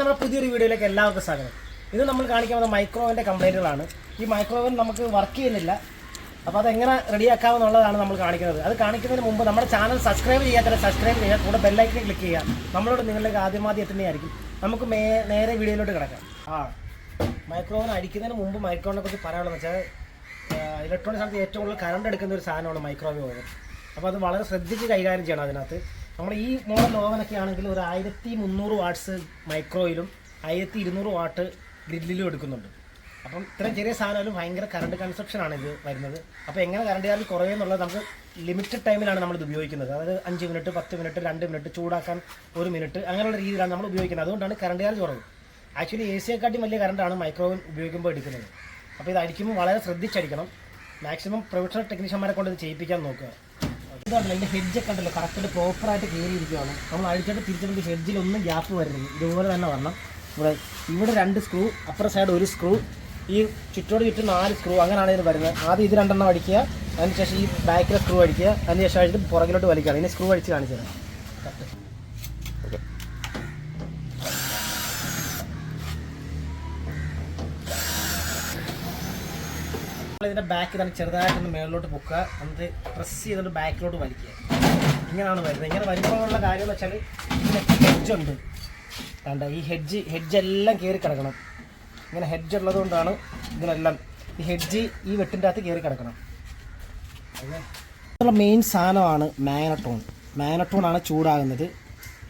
പുതിയൊരു വീഡിയോയിലേക്ക് എല്ലാവർക്കും സ്വാഗതം. ഇത് നമ്മൾ കാണിക്കാൻ കാണിക്കുന്നത് മൈക്രോവേവിന്റെ കംപ്ലൈന്റുകളാണ് ഈ മൈക്രോവൻ നമുക്ക് വർക്ക് ചെയ്യുന്നില്ല. അപ്പോൾ അതെങ്ങനെ റെഡിയാക്കാമെന്നുള്ളതാണ് നമ്മൾ കാണിക്കുന്നത്. അത് കാണിക്കുന്നതിന് മുമ്പ് നമ്മുടെ ചാനൽ സബ്സ്ക്രൈബ് ചെയ്യാത്തവരെ സബ്സ്ക്രൈബ് ചെയ്യുക കൂടെ ബെല്ലൈക്കൻ ക്ലിക്ക് ചെയ്യുക. നമ്മളോട് നിങ്ങളിലേക്ക് ആദ്യമാദ്യം എത്തുന്നതായിരിക്കും നമുക്ക് മേ നേരെ വീഡിയോയിലോട്ട് കിടക്കാം. ആ മൈക്രോവൻ അടിക്കുന്നതിന് മുമ്പ് മൈക്രോവിനെ കുറിച്ച് പറയാനുള്ളത് വെച്ചാൽ ഇലക്ട്രോണിക് സാധനത്തിൽ ഏറ്റവും കൂടുതൽ കറണ്ട് എടുക്കുന്ന ഒരു സാധനമാണ് മൈക്രോവേവ് അപ്പോൾ അത് വളരെ ശ്രദ്ധിച്ച് കൈകാര്യം ചെയ്യണം അതിനകത്ത്. നമ്മൾ ഈ മോഡൽ ഓവനൊക്കെ ആണെങ്കിൽ ഒരു ആയിരത്തി മുന്നൂറ് വാട്ട്സ് മൈക്രോയിലും ആയിരത്തി ഇരുന്നൂറ് വാട്ട് ഗ്രില്ലിലും എടുക്കുന്നുണ്ട്. അപ്പം ഇത്രയും ചെറിയ സാധനമായാലും ഭയങ്കര കറണ്ട് കൺസപ്ഷനാണ് ഇത് വരുന്നത്. അപ്പോൾ എങ്ങനെ കറണ്ട് ചാർജ് കുറയുമെന്നുള്ളത് നമുക്ക് ലിമിറ്റഡ് ടൈമിലാണ് നമ്മൾ ഇത് ഉപയോഗിക്കുന്നത്. അതായത് അഞ്ച് മിനിറ്റ് പത്ത് മിനിറ്റ് രണ്ട് മിനിറ്റ് ചൂടാക്കാൻ ഒരു മിനിറ്റ് അങ്ങനെയുള്ള രീതിയിലാണ് നമ്മൾ ഉപയോഗിക്കുന്നത്. അതുകൊണ്ടാണ് കറണ്ട് ചാർജ് കുറവ്. ആക്ച്വലി എ സിയെക്കാട്ടി വലിയ കറണ്ടാണ് മൈക്രോവൻ ഉപയോഗിക്കുമ്പോൾ എടുക്കുന്നത്. അപ്പോൾ ഇത് അടിക്കുമ്പോൾ വളരെ ശ്രദ്ധിച്ചടിക്കണം. മാക്സിമം പ്രൊഫഷണൽ ടെക്നീഷ്യന്മാരെ കൊണ്ട് ഇത് ചെയ്യിപ്പിക്കാൻ നോക്കുക. ഇതാണല്ലോ ഇതിന്റെ ഹെഡ്ജൊക്കെ ഉണ്ടല്ലോ കറക്റ്റ് പ്രോപ്പറായിട്ട് കയറിയിരിക്കുകയാണ് നമ്മൾ അടിച്ചിട്ട് തിരിച്ചിട്ട് ഹെഡ്ജിലൊന്നും ഗ്യാപ്പ് വരുന്നില്ല. ഇതുപോലെ തന്നെ വരണം. ഇവിടെ ഇവിടെ രണ്ട് സ്ക്രൂ അപ്പുറ സൈഡ് ഒരു സ്ക്രൂ ഈ ചുറ്റോട് ചുറ്റും നാല് സ്ക്രൂ അങ്ങനെയാണ് ഇതിന് വരുന്നത്. ആദ്യം ഇത് രണ്ടെണ്ണം അടിക്കുക അതിനുശേഷം ഈ ബാക്കിലെ സ്ക്രൂ അടിക്കുക അതിനുശേഷം അടിച്ചിട്ട് പുറകിലോട്ട് വലിക്കുക. ഇനി സ്ക്രൂ അടിച്ച് കാണിച്ചു തരാം ഇതിന്റെ ബാക്ക് തന്നെ ചെറുതായിട്ടൊന്ന് മേളിലോട്ട് പൊക്കുക. എന്നിട്ട് പ്രസ് ചെയ്തിട്ട് ബാക്കിലോട്ട് വലിക്കുക. ഇങ്ങനെയാണ് വരുന്നത്. ഇങ്ങനെ വരുമ്പോഴുള്ള കാര്യം എന്ന് വെച്ചാൽ ഇതിനൊക്കെ ഹെഡ്ജ് ഉണ്ട്. വേണ്ട ഈ ഹെഡ്ജ് ഹെഡ്ജ് എല്ലാം കയറി കിടക്കണം. ഇങ്ങനെ ഹെഡ്ജ് ഉള്ളതുകൊണ്ടാണ് ഇതിനെല്ലാം ഈ ഹെഡ്ജ് ഈ വെട്ടിന്റെ അകത്ത് കയറി കിടക്കണം. ഇതിനുള്ള മെയിൻ സാധനമാണ് മാനട്ടോൺ മാനട്ടോണാണ് ചൂടാകുന്നത്.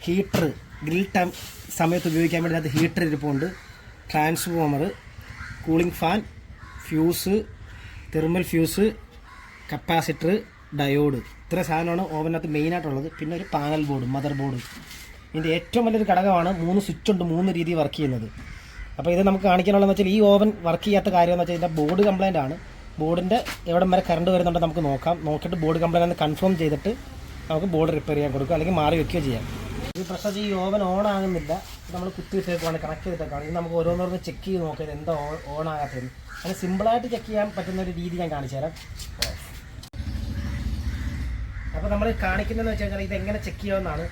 ഹീറ്റർ ഗ്രിൽ ടൈം സമയത്ത് ഉപയോഗിക്കാൻ വേണ്ടി അത് ഹീറ്റർ ഇരിപ്പുണ്ട്. Transformer cooling fan fuse thermal fuse capacitor diode. ഇത്ര സാധനമാണ് ഓവനകത്ത് മെയിനായിട്ടുള്ളത് പിന്നെ ഒരു പാനൽ ബോർഡ് മദർ ബോർഡ് ഇതിന്റെ ഏറ്റവും വലിയൊരു ഘടകമാണ് മൂന്ന് സ്വിച്ച് ഉണ്ട് മൂന്ന് രീതി വർക്ക് ചെയ്യുന്നത്. അപ്പോൾ ഇത് നമുക്ക് കാണിക്കാനുള്ളതെന്ന് വെച്ചാൽ ഈ ഓവൻ വർക്ക് ചെയ്യാത്ത കാര്യം എന്ന് വെച്ചാൽ ഇതിന്റെ ബോർഡ് കംപ്ലൈന്റ് ആണ്. ബോർഡിന്റെ എവിടം വരെ കറണ്ട് വരുന്നുണ്ടോ നമുക്ക് നോക്കാം. നോക്കിയിട്ട് ബോർഡ് കംപ്ലൈന്റ് എന്ന് കൺഫേം ചെയ്തിട്ട് നമുക്ക് ബോർഡ് റിപ്പയർ ചെയ്യാൻ കൊടുക്കുക അല്ലെങ്കിൽ മാറി വയ്ക്കുകയോ ചെയ്യാം. ഈ പ്രഷർ ഈ ഓവൻ ഓൺ ആകുന്നില്ല. നമ്മൾ കുത്തിയിട്ടേക്കുവാണ് കണക്ട് ചെയ്തിട്ടേക്കാണ് ഇത് നമുക്ക് ഓരോന്നോരോന്ന് ചെക്ക് ചെയ്ത് നോക്കിയത് എന്താ ഓൺ ആകാത്തത് അങ്ങനെ സിമ്പിളായിട്ട് ചെക്ക് ചെയ്യാൻ പറ്റുന്ന ഒരു രീതി ഞാൻ കാണിച്ചു തരാം. അപ്പോൾ നമ്മൾ കാണിക്കുന്നതെന്ന് വെച്ച് കഴിഞ്ഞാൽ ഇത് എങ്ങനെ ചെക്ക് ചെയ്യാമെന്നാണ്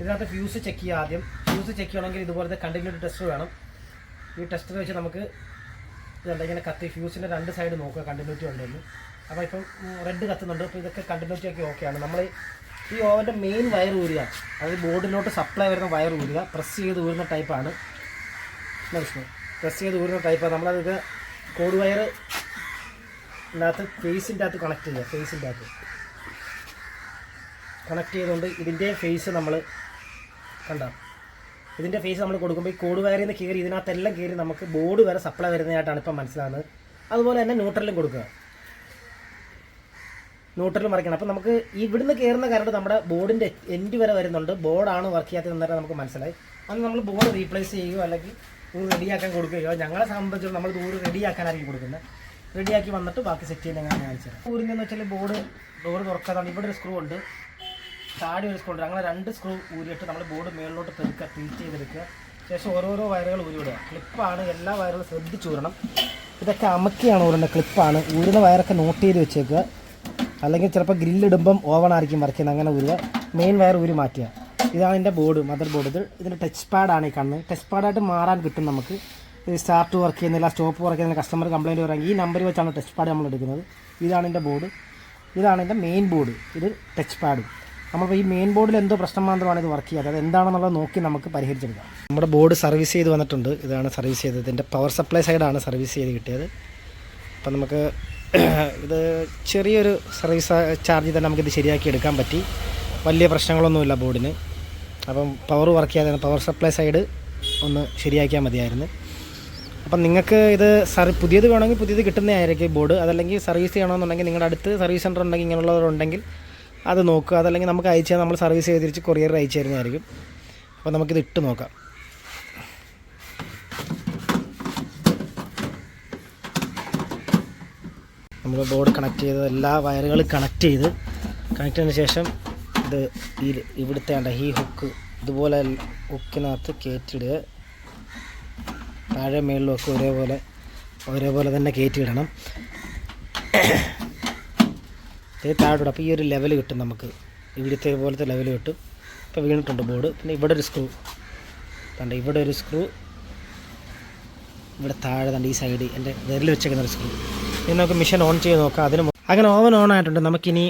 ഇതിനകത്ത് ഫ്യൂസ് ചെക്ക് ചെയ്യുക ആദ്യം. ഫ്യൂസ് ചെക്ക് ചെയ്യണമെങ്കിൽ ഇതുപോലത്തെ കണ്ടിന്യൂറ്റി ടെസ്റ്റ് വേണം. ഈ ടെസ്റ്റ് വെച്ച് നമുക്ക് ഇതുണ്ട് ഇങ്ങനെ കത്തി ഫ്യൂസിന്റെ രണ്ട് സൈഡ് നോക്കുക കണ്ടിന്യൂറ്റി ഉണ്ടെന്ന്. അപ്പോൾ ഇപ്പം റെഡ് കത്തുന്നുണ്ട്. അപ്പോൾ ഇതൊക്കെ കണ്ടിന്യൂറ്റി ഒക്കെ ഓക്കെയാണ് നമ്മൾ ഈ ഓവന്റെ മെയിൻ വയർ ഊരുക. അതായത് ബോർഡിലോട്ട് സപ്ലൈ വരുന്ന വയർ ഊരുക. പ്രസ് ചെയ്ത് ഊരുന്ന ടൈപ്പാണ് മനസ്സിലായി പ്രസ് ചെയ്ത് ഊരുന്ന ടൈപ്പാണ് നമ്മളത് കോഡ് വയർ ഇതിനകത്ത് ഫേസിന്റെ അകത്ത് കണക്ട് ചെയ്യുക. ഫേസിന്റെ അകത്ത്. കണക്ട് ചെയ്തുകൊണ്ട് ഇതിന്റെ ഫേസ് നമ്മൾ കണ്ട. ഇതിന്റെ ഫേസ് നമ്മൾ കൊടുക്കുമ്പോൾ ഈ കോഡ് വയറിൽ നിന്ന് കയറി ഇതിനകത്തെല്ലാം കയറി നമുക്ക് ബോർഡ് വരെ സപ്ലൈ വരുന്നതായിട്ടാണ് ഇപ്പം മനസ്സിലാകുന്നത് അതുപോലെ തന്നെ ന്യൂട്രലും കൊടുക്കുക. ന്യൂട്രൽ മറിക്കണം. അപ്പം നമുക്ക് ഇവിടുന്ന് കയറുന്ന കറണ്ട് നമ്മുടെ ബോർഡിന്റെ എൻഡ് വരെ വരുന്നുണ്ട്. ബോർഡാണ് വർക്ക് ചെയ്യാത്തത് എന്നാലും നമുക്ക് മനസ്സിലായി. അന്ന് നമ്മൾ ബോർഡ് റീപ്ലേസ് ചെയ്യുകയോ അല്ലെങ്കിൽ ഊർ റെഡിയാക്കാൻ കൊടുക്കുകയോ ഞങ്ങളെ സംബന്ധിച്ചിടത്തോളം നമ്മൾ ദൂർ റെഡിയാക്കാനായിരിക്കും കൊടുക്കുന്നത്. റെഡിയാക്കി വന്നിട്ട് ബാക്കി സെറ്റ് ചെയ്യുന്ന ഞാൻ കാണിച്ചത് തരാം. എന്ന് വെച്ചാൽ ബോർഡ് ഡോർ തുറക്കാതാണ് ഇവിടെ ഒരു സ്ക്രൂ ഉണ്ട്. താടി ഒരു സ്ക്രൂ ഉണ്ട്. അങ്ങനെ രണ്ട് സ്ക്രൂ ഊരിയിട്ട് നമ്മൾ ബോർഡ് മേളിലോട്ട് പെരുക്കുക ഫിറ്റ് ചെയ്തെടുക്കുക. ശേഷം ഓരോരോ വയറുകൾ ഊരിവിടുക. ക്ലിപ്പാണ് എല്ലാ വയറുകളും ശ്രദ്ധിച്ച് ഇതൊക്കെ അമക്കിയാണ് ഊരുന്നത് ക്ലിപ്പാണ് ഊരുന്ന വയറൊക്കെ നോട്ട് ചെയ്ത് വെച്ചേക്കുക. അല്ലെങ്കിൽ ചിലപ്പോൾ ഗ്രില്ലിടുമ്പം ഓവൺ ആയിരിക്കും വർക്ക് ചെയ്യുന്നത്. അങ്ങനെ ഊരുക. മെയിൻ വയർ ഊരി മാറ്റുക. ഇതാണ് എന്റെ ബോർഡ് മദർ ബോർഡ് ഇത് ഇതിന്റെ ടച്ച് പാഡാണ് ഈ കണ്ണ്. ടച്ച് പാഡായിട്ട് മാറാൻ കിട്ടും നമുക്ക്. സ്റ്റാർട്ട് വർക്ക് ചെയ്യുന്നില്ല സ്റ്റോപ്പ് വർക്ക് ചെയ്യുന്നില്ല കസ്റ്റമർ കംപ്ലയിന്റ് പറയുക ഈ നമ്പർ വെച്ചാണ് ടച്ച് പാഡ് നമ്മൾ എടുക്കുന്നത്. ഇതാണ് എന്റെ ബോർഡ് ഇതാണ് എന്റെ മെയിൻ ബോർഡ് ഇത് ടച്ച് പാഡും നമ്മളിപ്പോൾ ഈ മെയിൻ ബോർഡിൽ എന്തോ പ്രശ്നം മാത്രമാണ് ഇത് വർക്ക് ചെയ്യാത്തത് അത് എന്താണെന്നുള്ളത് നോക്കി നമുക്ക് പരിഹരിച്ചെടുക്കാം. നമ്മുടെ ബോർഡ് സർവീസ് ചെയ്ത് വന്നിട്ടുണ്ട്. ഇതാണ് സർവീസ് ചെയ്തത്. ഇതിന്റെ പവർ സപ്ലൈ സൈഡാണ് സർവീസ് ചെയ്ത് കിട്ടിയത്. അപ്പം നമുക്ക് ഇത് ചെറിയൊരു സർവീസ് ചാർജ് തന്നെ നമുക്കിത് ശരിയാക്കി എടുക്കാൻ പറ്റി. വലിയ പ്രശ്നങ്ങളൊന്നുമില്ല ബോർഡിന്. അപ്പം പവർ വർക്ക് ചെയ്യാതെ പവർ സപ്ലൈ സൈഡ് ഒന്ന് ശരിയാക്കിയാൽ മതിയായിരുന്നു. അപ്പം നിങ്ങൾക്ക് ഇത് സർ പുതിയത് വേണമെങ്കിൽ പുതിയത് കിട്ടുന്നതായിരിക്കും ബോർഡ്. അതല്ലെങ്കിൽ സർവീസ് ചെയ്യണമെന്നുണ്ടെങ്കിൽ നിങ്ങളുടെ അടുത്ത് സർവീസ് സെന്റർ ഉണ്ടെങ്കിൽ ഇങ്ങനെയുള്ളവരുണ്ടെങ്കിൽ അത് നോക്കുക. അതല്ലെങ്കിൽ നമുക്ക് അയച്ചാൽ നമ്മൾ സർവീസ് ചെയ്ത് തിരിച്ച് കൊറിയർ അയച്ചു തരുന്നതായിരിക്കും. അപ്പോൾ നമുക്കിത് ഇട്ട് നോക്കാം. നമ്മൾ ബോർഡ് കണക്ട് ചെയ്ത് എല്ലാ വയറുകളും കണക്ട് ചെയ്ത് കണക്ട് ചെയ്തതിന് ശേഷം ഇത് ഈ ഇവിടുത്തെ ഉണ്ട് ഈ ഹുക്ക് ഇതുപോലെ ഹുക്കിനകത്ത് കയറ്റിയിടുക. താഴെ മേളിലും ഒക്കെ ഒരേപോലെ ഒരേപോലെ തന്നെ കയറ്റിയിടണം. ഇത് താഴോട്ട് അപ്പോൾ ഈ ഒരു ലെവൽ കിട്ടും നമുക്ക്. ഇവിടുത്തെ പോലത്തെ ലെവൽ കിട്ടും. ഇപ്പോൾ വീണിട്ടുണ്ട് ബോർഡ് പിന്നെ ഇവിടെ ഒരു സ്ക്രൂ കണ്ട? ഇവിടെ ഒരു സ്ക്രൂ ഇവിടെ താഴെ തണ്ട് ഈ സൈഡ് എന്റെ വിരൽ വെച്ചേക്കുന്ന ഒരു സ്ക്രൂ ഇനി നമുക്ക് മിഷൻ ഓൺ ചെയ്ത് നോക്കാം. അതിന് അങ്ങനെ ഓവൻ ഓൺ ആയിട്ടുണ്ട്. നമുക്കിനി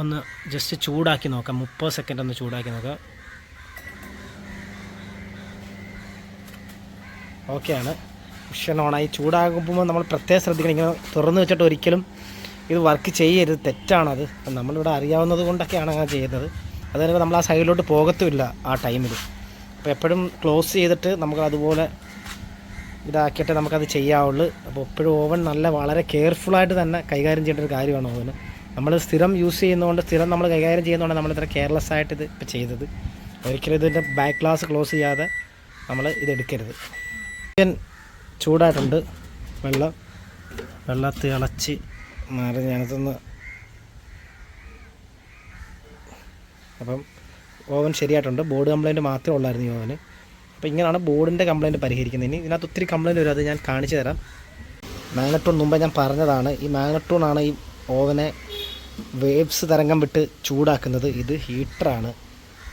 ഒന്ന് ജസ്റ്റ് ചൂടാക്കി നോക്കാം. മുപ്പത് സെക്കൻഡ് ഒന്ന് ചൂടാക്കി നോക്കാം. ഓക്കെയാണ് മിഷൻ ഓണായി ചൂടാകുമ്പോൾ നമ്മൾ പ്രത്യേകം ശ്രദ്ധിക്കണം. ഇങ്ങനെ തുറന്നു വെച്ചിട്ട് ഒരിക്കലും ഇത് വർക്ക് ചെയ്യരുത്. തെറ്റാണത് നമ്മളിവിടെ അറിയാവുന്നത് കൊണ്ടൊക്കെയാണ് അങ്ങനെ ചെയ്യുന്നത്. അതുപോലെ നമ്മൾ ആ സൈഡിലോട്ട് പോകത്തുമില്ല ആ ടൈമിൽ അപ്പോൾ എപ്പോഴും ക്ലോസ് ചെയ്തിട്ട് നമുക്ക് അതുപോലെ ഇതാക്കിയിട്ട് നമുക്കത് ചെയ്യാവുള്ളൂ. അപ്പോൾ എപ്പോഴും ഓവൻ നല്ല വളരെ കെയർഫുള്ളായിട്ട് തന്നെ കൈകാര്യം ചെയ്യേണ്ട ഒരു കാര്യമാണ് ഓവന്. നമ്മൾ സ്ഥിരം യൂസ് ചെയ്യുന്നതുകൊണ്ട് സ്ഥിരം നമ്മൾ കൈകാര്യം ചെയ്യുന്നതുകൊണ്ട് നമ്മൾ ഇത്ര കെയർലെസ് ആയിട്ട് ഇത് ഇപ്പോൾ ചെയ്തത്. ഒരിക്കലും ഇതിന്റെ ബാക്ക് ഗ്ലാസ് ക്ലോസ് ചെയ്യാതെ നമ്മൾ ഇതെടുക്കരുത് ചിക്കൻ ചൂടായിട്ടുണ്ട്. വെള്ളം വെള്ളത്തിൽ ഇളച്ച് മാറി ഞാനതൊന്ന് അപ്പം ഓവൻ ശരിയായിട്ടുണ്ട്. ബോർഡ് കംപ്ലൈന്റ് മാത്രമേ ഉള്ളായിരുന്നു ഈ ഓവന്. അപ്പോൾ ഇങ്ങനെയാണ് ബോർഡിന്റെ കംപ്ലയിന്റ് പരിഹരിക്കുന്നത്. ഇനി ഇതിനകത്ത് ഒത്തിരി കംപ്ലയിന്റ് വരും അത് ഞാൻ കാണിച്ചു തരാം. മാഗ്നറ്റൂൺ മുമ്പേ ഞാൻ പറഞ്ഞതാണ് ഈ മാഗ്നറ്റൂണാണ് ഈ ഓവനെ വേവ്സ് തരംഗം വിട്ട് ചൂടാക്കുന്നത്. ഇത് ഹീറ്ററാണ്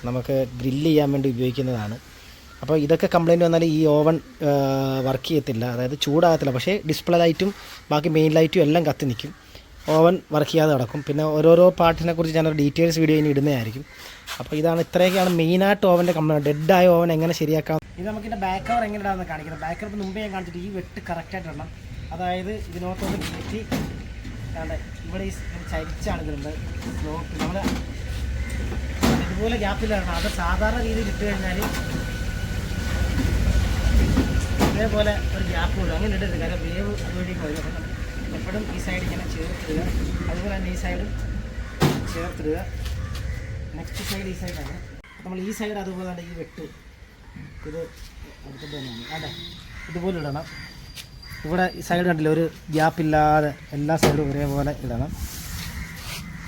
നമുക്ക് ഗ്രില്ല് ചെയ്യാൻ വേണ്ടി ഉപയോഗിക്കുന്നതാണ്. അപ്പോൾ ഇതൊക്കെ കംപ്ലയിന്റ് വന്നാൽ ഈ ഓവൻ വർക്ക് ചെയ്യത്തില്ല. അതായത് ചൂടാകത്തില്ല. പക്ഷേ ഡിസ്പ്ലേ ലൈറ്റും ബാക്കി മെയിൻ ലൈറ്റും എല്ലാം കത്തി നിൽക്കും. ഓവൻ വർക്ക് ചെയ്യാതെ കിടക്കും പിന്നെ ഓരോരോ പാർട്ടിനെ കുറിച്ച് ഞാനൊരു ഡീറ്റെയിൽസ് വീഡിയോ ഇനി ഇടുന്നതായിരിക്കും. അപ്പോൾ ഇതാണ് ഇത്രയൊക്കെയാണ് മെയിനായിട്ട് ഓവന്റെ കംപ്ലൈന്റ് ഡെഡായ ഓവൻ എങ്ങനെ ശരിയാക്കാം? ഇത് നമുക്കിന്റെ ബാക്ക് കവർ എങ്ങനെ ഇടാമെന്ന് കാണിക്കുന്നത് ബാക്ക് കവർ മുമ്പേ ഞാൻ കാണിച്ചിട്ട് ഈ വെട്ട് കറക്റ്റായിട്ട് ഇടണം. അതായത് ഇതിനകത്തൊന്ന് കയറ്റി ഇവിടെ ഈ ചരിച്ചാണ് ഇതിലുണ്ട് നമ്മൾ ഇതുപോലെ ഗ്യാപ്പിലാണ് അത് സാധാരണ രീതിയിൽ ഇട്ട് കഴിഞ്ഞാൽ ഇതേപോലെ ഒരു ഗ്യാപ്പ് വരും അങ്ങനെ ഇടരുത്. കാരണം വേവ് അതുവഴി നമ്മൾ എപ്പോഴും ഈ സൈഡ് ഇങ്ങനെ ചേർത്തിടുക. അതുപോലെ തന്നെ ഈ സൈഡും ചേർത്തിടുക. നെക്സ്റ്റ് സൈഡ് ഈ സൈഡാണ് നമ്മൾ ഈ സൈഡ് അതുപോലെ തന്നെ ഈ വെട്ട് ഇത് അടുത്തിട്ട് തന്നെയാണ്. അതെ. ഇതുപോലെ ഇടണം. ഇവിടെ ഈ സൈഡ് കണ്ടില്ല? ഒരു ഗ്യാപ്പില്ലാതെ എല്ലാ സൈഡും ഒരേപോലെ ഇടണം.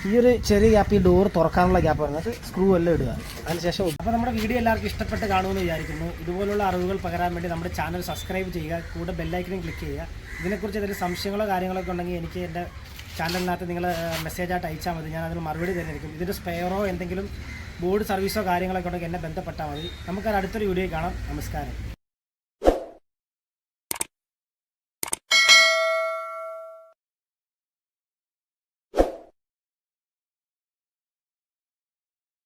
ഈ ഒരു ചെറിയ ഗ്യാപ്പ് ഈ ഡോർ തുറക്കാനുള്ള ഗ്യാപ്പ് പറഞ്ഞത് സ്ക്രൂ എല്ലാം ഇടുക. അതിനുശേഷം അപ്പോൾ നമ്മുടെ വീഡിയോ എല്ലാവർക്കും ഇഷ്ടപ്പെട്ട് കാണുമെന്ന് വിചാരിക്കുന്നു. ഇതുപോലുള്ള അറിവുകൾ പകരാൻ വേണ്ടി നമ്മുടെ ചാനൽ സബ്സ്ക്രൈബ് ചെയ്യുക. കൂടെ ബെല്ലൈക്കനും ക്ലിക്ക് ചെയ്യുക. ഇതിനെക്കുറിച്ച് എന്തെങ്കിലും സംശയങ്ങളോ കാര്യങ്ങളൊക്കെ ഉണ്ടെങ്കിൽ എനിക്ക് എന്റെ ചാനലിനകത്ത് നിങ്ങൾ മെസ്സേജായിട്ട് അയച്ചാൽ മതി. ഞാൻ അതിന് മറുപടി തന്നിരിക്കും ഇതിന്റെ സ്പെയറോ എന്തെങ്കിലും ബോർഡ് സർവീസോ കാര്യങ്ങളൊക്കെ ഉണ്ടെങ്കിൽ എന്നെ ബന്ധപ്പെട്ടാൽ മതി. നമുക്കത് അടുത്തൊരു വീഡിയോ കാണാം. നമസ്കാരം.